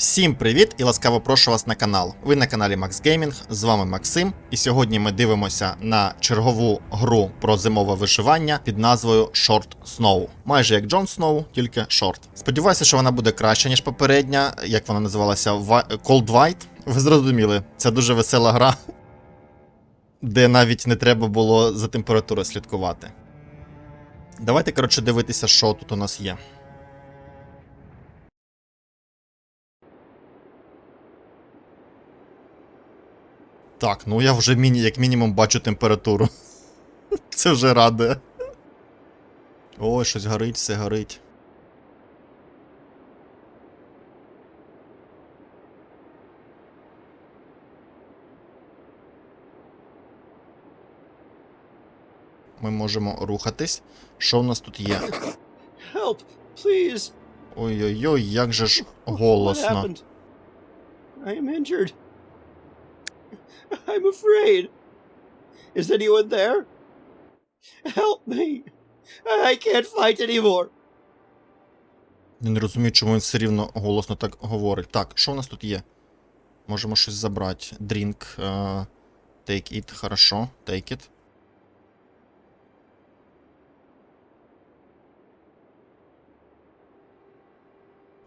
Всім привіт і ласкаво прошу вас на канал. Ви на каналі Max Gaming, з вами Максим, і сьогодні ми дивимося на чергову гру про зимове вишивання під назвою Short Snow. Майже як Джон Сноу, тільки Short. Сподіваюся, що вона буде краща, ніж попередня, як вона називалася Ва- Cold White. Ви зрозуміли, це дуже весела гра, де навіть не треба було за температурою слідкувати. Давайте, коротше, дивитися, що тут у нас є. Так, ну я вже міні, як мінімум бачу температуру. Це вже радує. Ой, щось горить, все горить. Ми можемо рухатись. Що в нас тут є? Help, please. Ой-ой-ой, як же ж голосно. I am injured. I'm afraid. Is anyone there? Help me. I can't fight anymore. Я не розумію, чому він все рівно голосно так говорить. Так, що у нас тут є? Можемо щось забрати. Drink. е, take it, хорошо. Take it.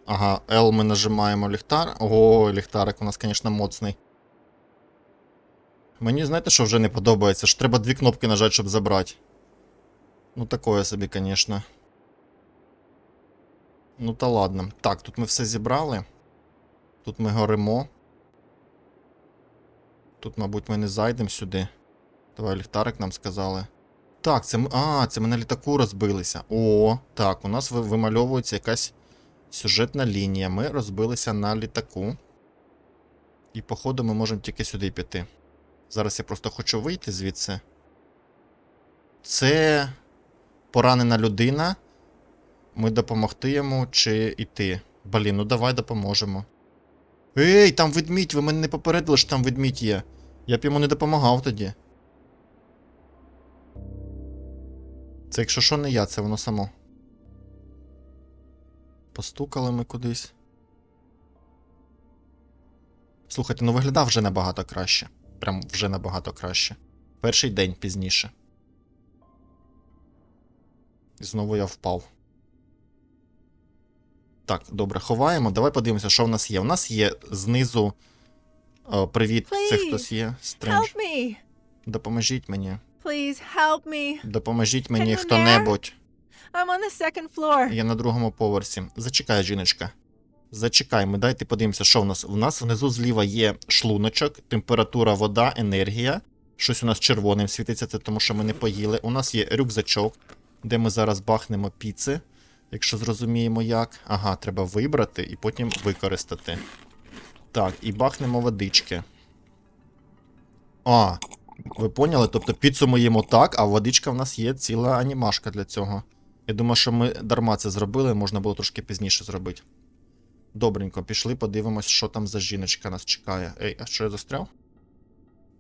Ага, L ми нажимаємо ліхтар. О, ліхтарик у нас, звісно, моцний. Мені знаєте, що вже не подобається? Що треба дві кнопки нажати, щоб забрати. Ну, такое собі, звісно. Ну та ладно. Так, тут ми все зібрали. Тут ми горимо. Тут, мабуть, ми не зайдемо сюди. Давай ліхтарик нам сказали. Так, це ми. А, це ми на літаку розбилися. О, так, у нас вимальовується якась сюжетна лінія. Ми розбилися на літаку. І, походу, ми можемо тільки сюди піти. Зараз я просто хочу вийти звідси. Це поранена людина. Ми допомогти йому чи йти? Блін, ну давай допоможемо. Ей, там ведмідь, ви мене не попередили, що там ведмідь є. Я б йому не допомагав тоді. Це якщо що не я, це воно само. Постукали ми кудись. Слухайте, ну виглядав вже набагато краще. Прям вже набагато краще. Перший день пізніше. І знову я впав. Так, добре, ховаємо. Давай подивимося, що в нас є. У нас є знизу. О, привіт, це хтось є. Стрендж. Help me! Допоможіть мені. Please help me! Допоможіть мені хто-небудь. I'm on the second floor. Я на другому поверсі. Зачекай, жіночка. Зачекай, ми дайте подивимося, що в нас. У нас внизу зліва є шлуночок, температура, вода, енергія. Щось у нас червоним світиться, це тому що ми не поїли. У нас є рюкзачок, де ми зараз бахнемо піци, якщо зрозуміємо як. Ага, треба вибрати і потім використати. Так, і бахнемо водички. А, ви поняли? Тобто піцу ми їмо так, а водичка в нас є ціла анімашка для цього. Я думаю, що ми дарма це зробили, можна було трошки пізніше зробити. Добренько, пішли, подивимось, що там за жіночка нас чекає. Ей, а що я застряв?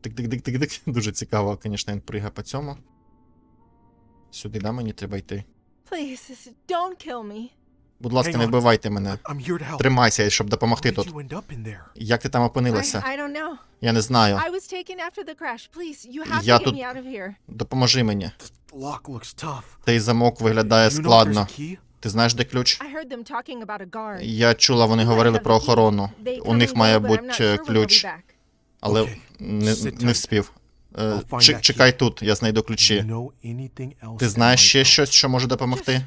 Тик-тик-тик-тик-тик. Дуже цікаво, звісно, він пригає по цьому. Сюди, да, мені треба йти. Please, don't kill me. Будь ласка, не вбивайте мене. Тримайся, щоб допомогти тут. Як ти там опинилася? Я не знаю. Я тут-. Допоможи мені. Цей замок виглядає складно. Ти знаєш, де ключ? Я чула, вони говорили про охорону. У них має бути е, ключ, але не, не вспів. Е, that Чекай тут, я знайду ключі. Ти знаєш ще щось, що може допомогти?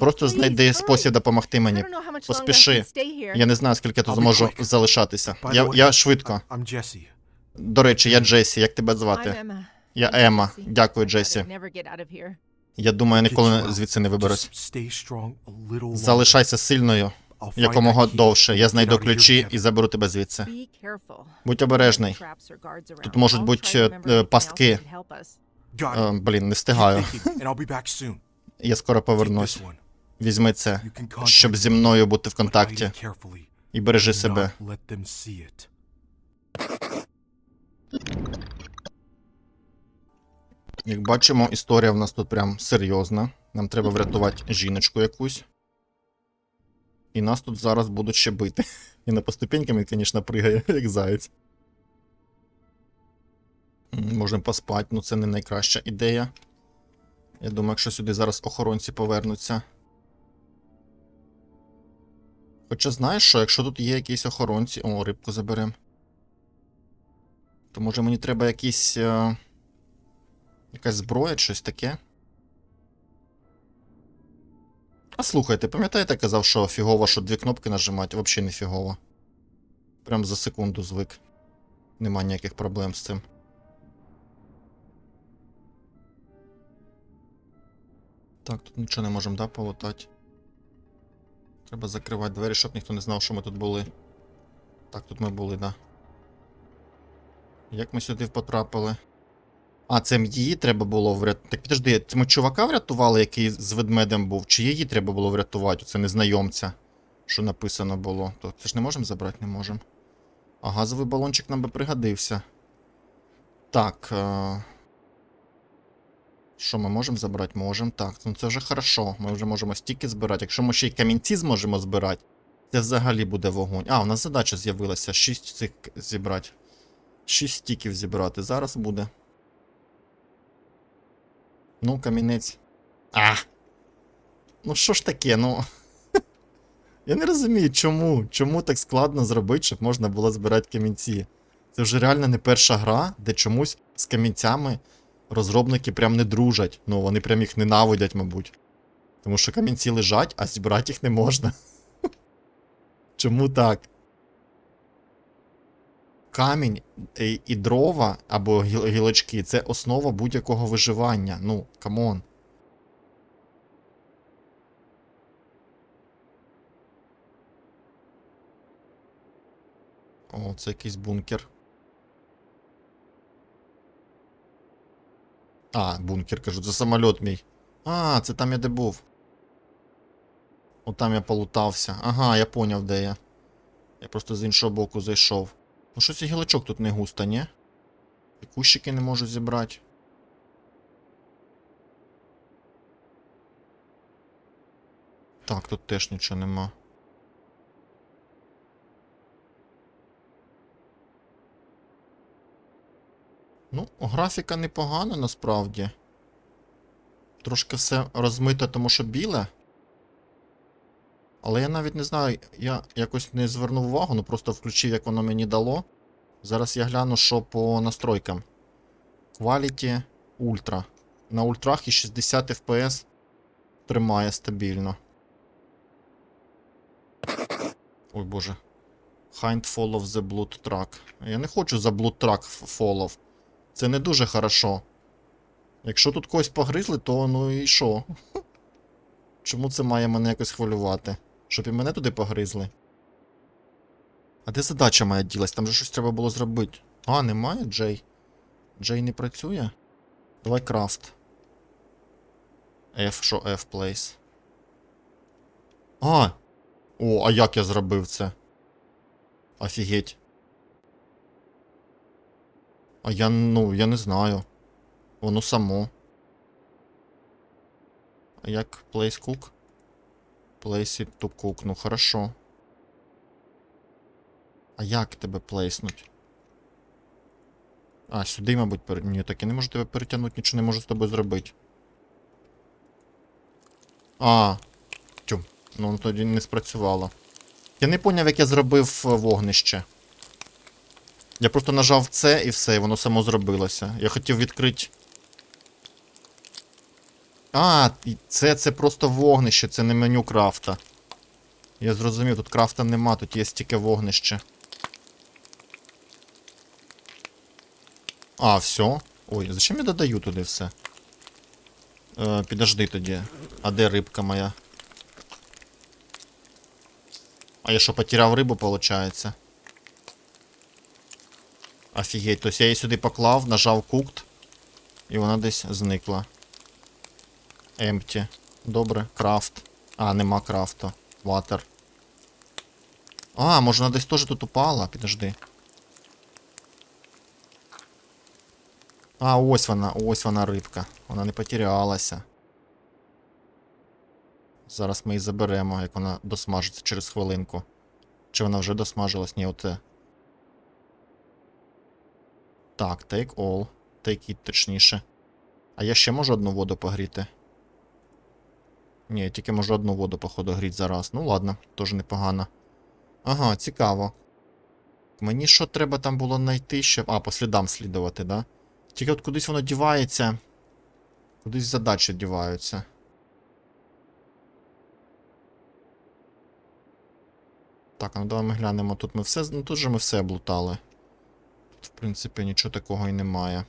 Просто знайди спосіб допомогти мені. Поспіши. Я не знаю, скільки я тут зможу залишатися. Я, я швидко. До речі, я Джесі. Як тебе звати? Я Ема. Дякую, Джесі. Я думаю, ніколи звідси не виберусь. Залишайся сильною якомога довше. Я знайду ключі і заберу тебе звідси. Будь обережний. Тут можуть бути, е, е, пастки. Е, Блін, не встигаю. Я скоро повернусь. Візьми це, щоб зі мною бути в контакті. І бережи себе. Як бачимо, історія в нас тут прям серйозна. Нам треба врятувати жіночку якусь. І нас тут зараз будуть ще бити. І на по ступенькам він, звісно, пригає, як заєць. Можемо поспати, ну це не найкраща ідея. Я думаю, якщо сюди зараз охоронці повернуться. Хоча знаєш що, якщо тут є якісь охоронці. О, рибку заберемо. То може мені треба якісь. Е... Якась зброя, щось таке. А слухайте, пам'ятаєте, казав, що фігово, що дві кнопки нажимати, взагалі не фігово. Прям за секунду звик. Нема ніяких проблем з цим. Так, тут нічого не можемо, да, полутати. Треба закривати двері, щоб ніхто не знав, що ми тут були. Так, тут ми були, да. Як ми сюди потрапили? А, це її треба було врятувати. Так підожди, ми чувака врятували, який з ведмедем був, чи її треба було врятувати? Це незнайомця, що написано було. То це ж не можемо забрати, не можемо. А газовий балончик нам би пригодився. Так. Е... Що ми можемо забрати? Можемо. Так, ну це вже хорошо. Ми вже можемо стільки збирати. Якщо ми ще й камінці зможемо збирати, це взагалі буде вогонь. А, у нас задача з'явилася. 6 цих зібрати. 6 стіків зібрати. Зараз буде. Ну, камінець. А! Ну що ж таке, ну. Я не розумію, чому. Чому так складно зробити, щоб можна було збирати камінці. Це вже реально не перша гра, де чомусь з камінцями розробники прям не дружать. Ну, вони прям їх ненавидять, мабуть. Тому що камінці лежать, а зібрати їх не можна. Чому так? Камінь і, і дрова або гілочки це основа будь-якого виживання. Ну, камон. О, це якийсь бункер. А, бункер, кажу, це самоліт мій. А, це там я де був. От там я полутався. Ага, я поняв, де я. Я просто з іншого боку зайшов. Ну щось і гілочок тут не густо, ні? І кущики не можу зібрати. Так, тут теж нічого нема. Ну, графіка непогана насправді. Трошки все розмито, тому що біле. Але я навіть не знаю, я якось не звернув увагу, ну просто включив, як воно мені дало. Зараз я гляну, що по настройкам. Quality Ultra. На ультрах і 60 FPS тримає стабільно. Ой боже. Hind follow the blood track. Я не хочу за blood track follow. Це не дуже хорошо. Якщо тут когось погризли, то ну і що? Чому це має мене якось хвилювати? Щоб і мене туди погризли. А де задача моя ділась? Там же щось треба було зробити. А, немає Джей. Джей не працює? Давай крафт. F, що F place. А! О, а як я зробив це? Офігеть. А я, ну, я не знаю. Воно само. А як place cook? Place to cook. Ну хорошо. А як тебе плейснуть? А, сюди, мабуть, пер... Ні, так я не можу тебе перетягнути, нічого не можу з тобою зробити. А. Тю. Ну тоді не спрацювало. Я не поняв, як я зробив е, вогнище. Я просто нажав це і все, і воно само зробилося. Я хотів відкрити. А, це, це просто вогнище, це не меню крафта. Я зрозумів, тут крафта нема, тут є тільки вогнище. А, все. Ой, зачем я додаю туди все? Е, підожди тоді. А де рибка моя? А я що, потеряв рибу, получается? Офігеть, тобто я її сюди поклав, нажав cooked, і вона десь зникла. Empty. Добре, крафт. А, нема крафту. Water. А, може вона десь теж тут упала? Підожди. А, ось вона, ось вона рибка. Вона не потерялася. Зараз ми її заберемо, як вона досмажиться через хвилинку. Чи вона вже досмажилась? Ні, оце. Так, take all. Take it точніше. А я ще можу одну воду погріти? Ні, я тільки можу одну воду, походу, гріти зараз. Ну ладно, теж непогано. Ага, цікаво. Мені що треба там було знайти ще. А, по слідам слідувати, да? Тільки от кудись воно дівається. Кудись задачі діваються. Так, ну давай ми глянемо. Тут ми все. Ну тут же ми все облутали. Тут, в принципі, нічого такого і немає.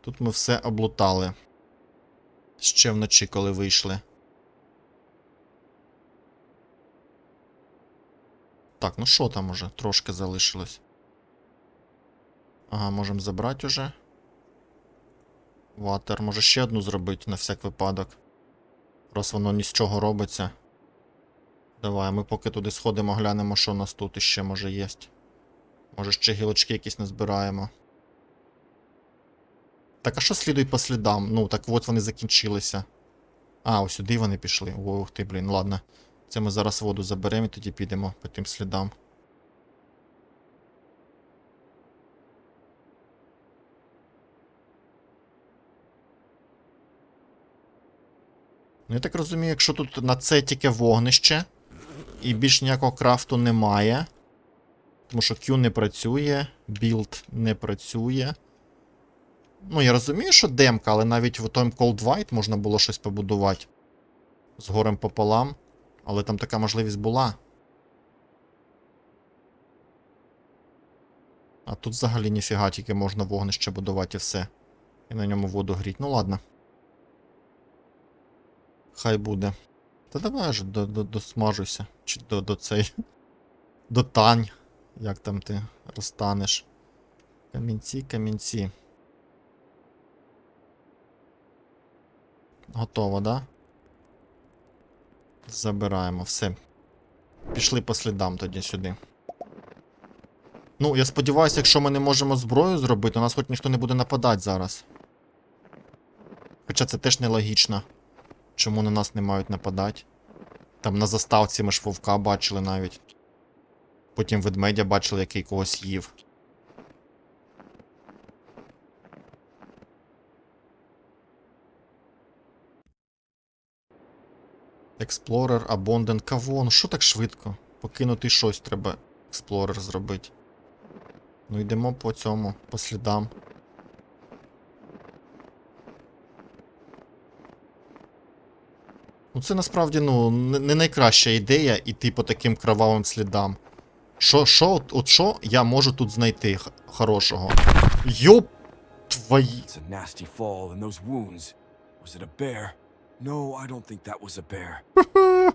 Тут ми все облутали. Ще вночі, коли вийшли. Так, ну що там уже? Трошки залишилось. Ага, можемо забрати уже. Ватер. Може ще одну зробити на всяк випадок. Раз воно ні з чого робиться. Давай, ми поки туди сходимо, глянемо, що у нас тут іще може є. Може ще гілочки якісь назбираємо. Так, а що слідуй по слідам? Ну, так от вони закінчилися. А, ось сюди вони пішли. Ох ти, блін, ладно. Це ми зараз воду заберемо і тоді підемо по тим слідам. Ну, я так розумію, якщо тут на це тільки вогнище, і більш ніякого крафту немає. Тому що Q не працює, білд не працює. Ну, я розумію, що демка, але навіть в том Cold White можна було щось побудувати. З горем пополам. Але там така можливість була. А тут взагалі ніфіга, тільки можна вогнище будувати і все. І на ньому воду гріть. Ну ладно. Хай буде. Та давай же до, до, досмажуйся. Чи до, до цей. До тань. Як там ти розтанеш. Камінці, камінці. Готово, да? Забираємо все. Пішли по слідам тоді сюди. Ну, я сподіваюся, якщо ми не можемо зброю зробити, у нас хоч ніхто не буде нападати зараз. Хоча це теж нелогічно. Чому на нас не мають нападати? Там на заставці ми ж вовка бачили навіть. Потім ведмедя бачили, який когось їв. Explorer, Abundant, кого? Ну що так швидко? Покинути щось треба Explorer зробити. Ну йдемо по цьому, по слідам. Ну це насправді ну, не найкраща ідея іти по таким кровавим слідам. Що, що, от, от що я можу тут знайти хорошого? Йоп твої. No, I don't think that was a bear.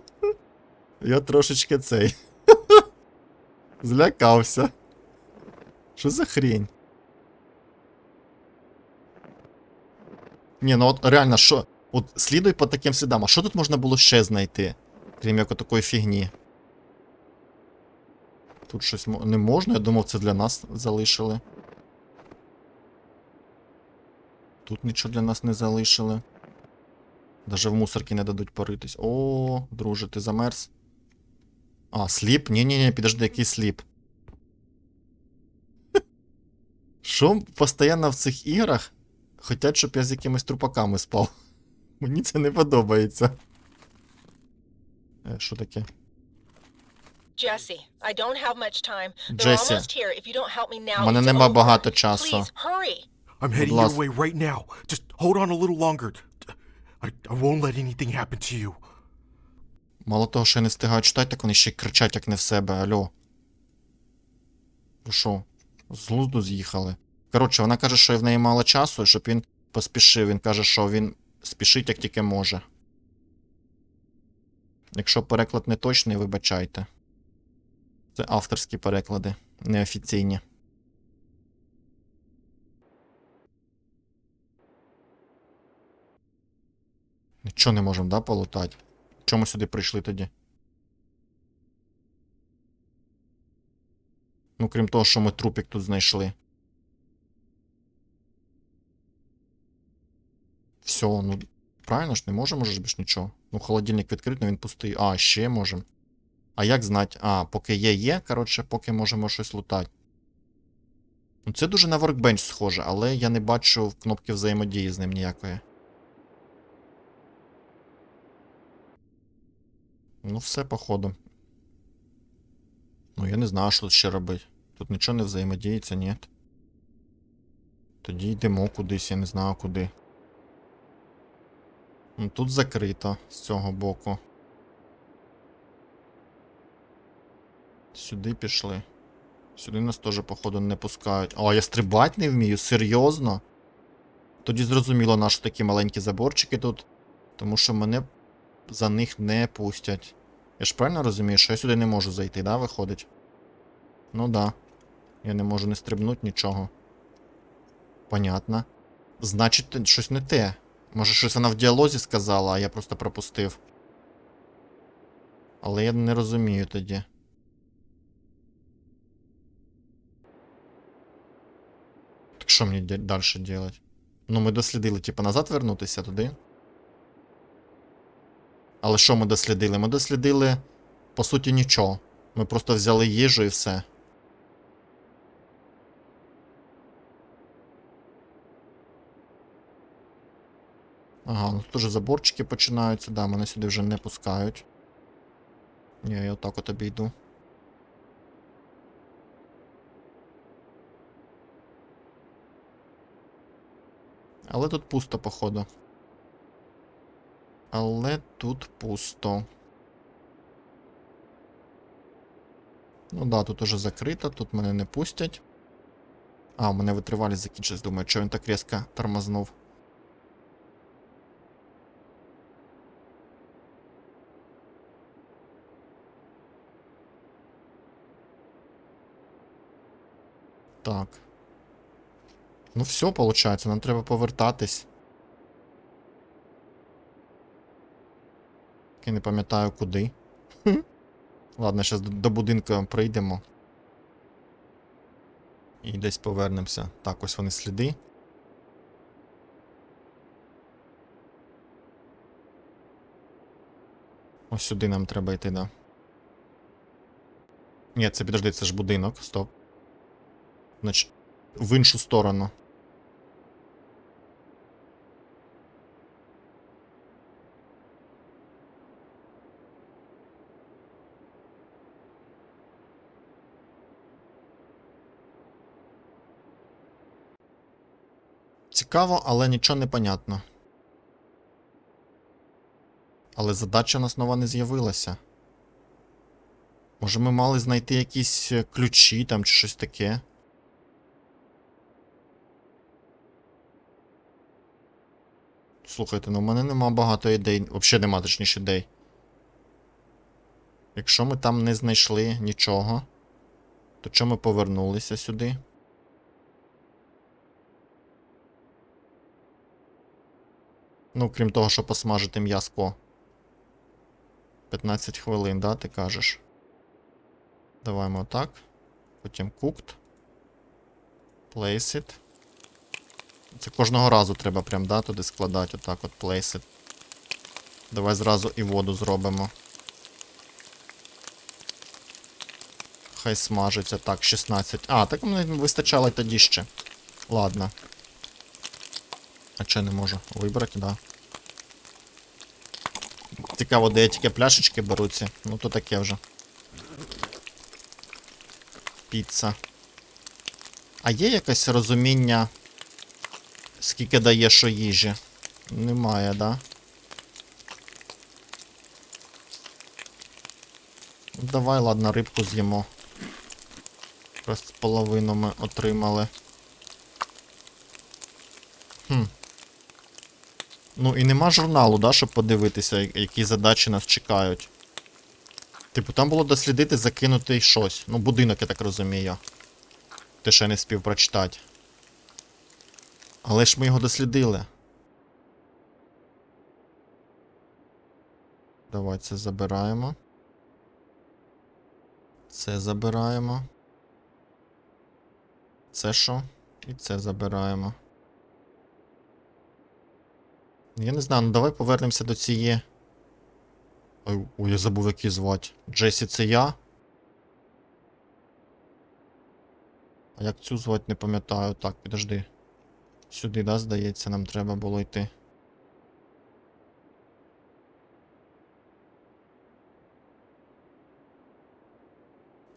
Я трошечки цей. Злякався. Що за хрень? Ні, ну от реально, що. От слідуй по таким слідам, а що тут можна було ще знайти? Крім як такої фігні. Тут щось не можна, я думав, це для нас залишили. Тут нічого для нас не залишили. Даже в мусорки не дадуть поритись. О, друже, ти замерз. А, сліп? Ні-ні-ні, підожди, який сліп. Що постійно в цих іграх хотять, щоб я з якимись трупаками спав. Мені це не подобається. Е, що таке? Джесі, в мене нема багато часу. Please, hurry. I, I won't let anything happen to you. Мало того, що я не встигаю читати, так вони ще кричать, як не в себе, альо. Ви що? З глузду з'їхали. Коротше, вона каже, що в неї мало часу, і щоб він поспішив. Він каже, що він спішить, як тільки може. Якщо переклад не точний, вибачайте. Це авторські переклади, неофіційні. Нічого не можемо, да, полутати? Чому сюди прийшли тоді? Ну, крім того, що ми трупік тут знайшли. Все, ну. Правильно ж, не можемо ж більш нічого. Ну, холодильник відкритий, але він пустий. А, ще можемо. А як знати? А, поки є, є, коротше, поки можемо щось лутати. Ну, це дуже на workbench схоже, але я не бачу кнопки взаємодії з ним ніякої. Ну, все, походу. Ну, я не знаю, що тут ще робити. Тут нічого не взаємодіється, ні. Тоді йдемо кудись, я не знаю куди. Ну, тут закрито з цього боку. Сюди пішли. Сюди нас теж, походу, не пускають. А, я стрибати не вмію? Серйозно? Тоді зрозуміло, наші такі маленькі заборчики тут. Тому що мене за них не пустять. Я ж правильно розумію, що я сюди не можу зайти, да, виходить? Ну да. Я не можу не стрибнути нічого. Понятно. Значить, щось не те. Може, щось вона в діалозі сказала, а я просто пропустив. Але я не розумію тоді. Так що мені далі робити? Ну, ми дослідили, типу, назад вернутися туди. Але що ми дослідили? Ми дослідили, по суті, нічого. Ми просто взяли їжу і все. Ага, ну тут уже заборчики починаються, да, мене сюди вже не пускають. Ні, я отак от обійду. Але тут пусто, походу. Але тут пусто. Ну да, тут уже закрито, тут мене не пустять. А, у мене витривалість закінчилась, думаю, що він так різко тормознув. Так. Ну все, получается, нам треба повертатись. Я не пам'ятаю куди. Ладно, зараз до будинку прийдемо. І десь повернемося. Так, ось вони сліди. Ось сюди нам треба йти, да. Ні, це підожди, це ж будинок, стоп. Значить, в іншу сторону. Цікаво, але нічого не понятно. Але задача у нас нова не з'явилася. Може, ми мали знайти якісь е, ключі там чи щось таке. Слухайте, ну в мене нема багато ідей. Взагалі нема точніше ідей. Якщо ми там не знайшли нічого, то чому ми повернулися сюди? Ну, крім того, що посмажити м'яско. 15 хвилин, да, ти кажеш? Давайте отак. Потім cooked. Place it. Це кожного разу треба прям, да, туди складати, отак от place it. Давай зразу і воду зробимо. Хай смажиться. Так, 16. А, так мені вистачало тоді ще. Ладно. А че не можу вибрати, да. Цікаво, де я тільки пляшечки беруться. Ну то таке вже. Піца. А є якесь розуміння, скільки дає що їжі? Немає, да? Ну, Давай, ладно, рибку з'їмо. Просто половину ми отримали. Хм. Ну і нема журналу, да, щоб подивитися, які задачі нас чекають. Типу, там було дослідити, закинути щось. Ну, будинок, я так розумію. Ти ще не спів прочитати. Але ж ми його дослідили. Давай це забираємо. Це забираємо. Це що? І це забираємо. Я не знаю, ну давай повернемося до цієї. Ой, ой, я забув, як її звати. Джесі, це я. А як цю звати, не пам'ятаю. Так, підожди. Сюди, да, здається, нам треба було йти.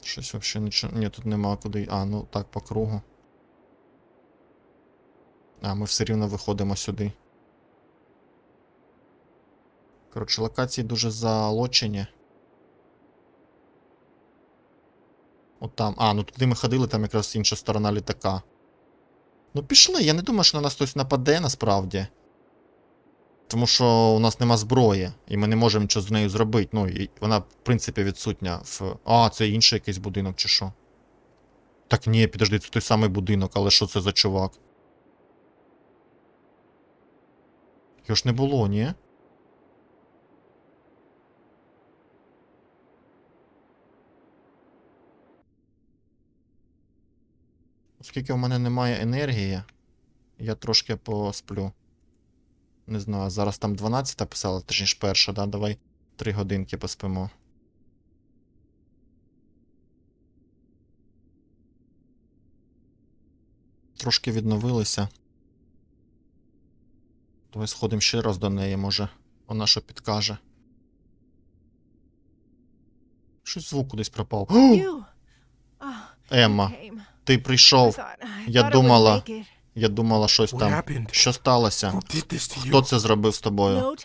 Щось взагалі нічого. Ні, тут нема куди. А, ну так, по кругу. А, ми все рівно виходимо сюди. Коротше, локації дуже залочені. От там. А, ну туди ми ходили, там якраз інша сторона літака. Ну пішли, я не думаю, що на нас хтось нападе насправді. Тому що у нас нема зброї, і ми не можемо нічого з нею зробити. Ну, і вона, в принципі, відсутня в. А, це інший якийсь будинок, чи що? Так ні, підожди, це той самий будинок, але що це за чувак? Його ж не було, ні? Оскільки в мене немає енергії, я трошки посплю. Не знаю, зараз там 12 писала, точніше перша, да? Давай 3 годинки поспимо. Трошки відновилися. Давай сходимо ще раз до неї, може. Вона що підкаже. Щось звук кудись пропав. Емма. Ти прийшов. Я думала-. Я думала, щось там. Що сталося? Хто це зробив з тобою?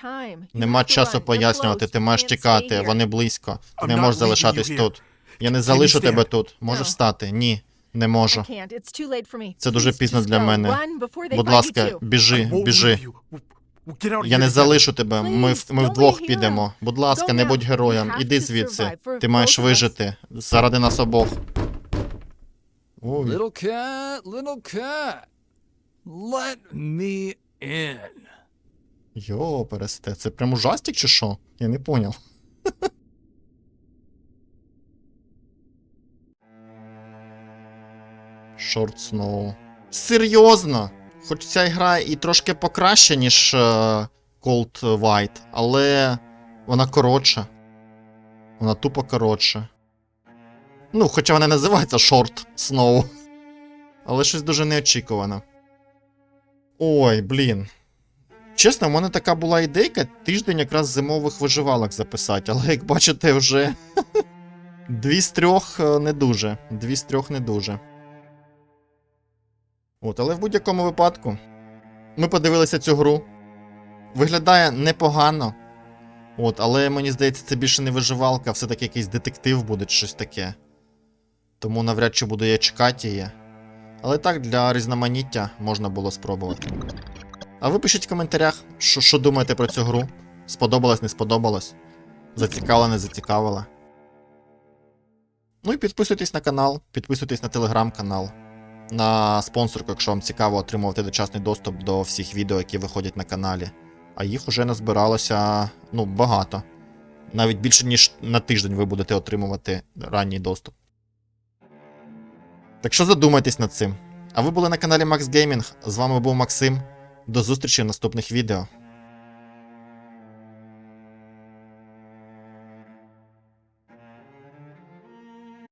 Нема часу пояснювати, ти маєш тікати, вони близько. Ти не можеш залишатись тут. Я не залишу тебе тут. Можеш стати? Ні, не можу. Це дуже пізно для мене. Будь ласка, біжи, біжи. Я не залишу тебе. Ми, ми вдвох підемо. Будь ласка, не будь героєм. Іди звідси. Ти маєш вижити. Заради нас обох. Ой. Little cat, little cat. Let me in. Йо, пересте. Це прям ужастик чи що? Я не поняв. Short Snow. Серйозно! Хоч ця гра і трошки покраща, ніж е, Cold White, але вона коротша. Вона тупо коротша. Ну, хоча вона називається Short Snow. Але щось дуже неочікувано. Ой, блін. Чесно, в мене така була ідейка тиждень якраз зимових виживалок записати, але як бачите, вже дві з трьох е, не дуже. Дві з трьох не дуже. От, але в будь-якому випадку ми подивилися цю гру. Виглядає непогано. От, але мені здається, це більше не виживалка, все-таки якийсь детектив буде щось таке. Тому навряд чи буду я чекати її. Але так, для різноманіття можна було спробувати. А ви пишіть в коментарях, що, що думаєте про цю гру. Сподобалось, не сподобалось. Зацікавила, не зацікавила. Ну і підписуйтесь на канал, підписуйтесь на телеграм-канал, на спонсорку, якщо вам цікаво отримувати дочасний доступ до всіх відео, які виходять на каналі. А їх уже назбиралося ну, багато. Навіть більше, ніж на тиждень ви будете отримувати ранній доступ. Так що задумайтесь над цим. А ви були на каналі Max Gaming. З вами був Максим. До зустрічі в наступних відео.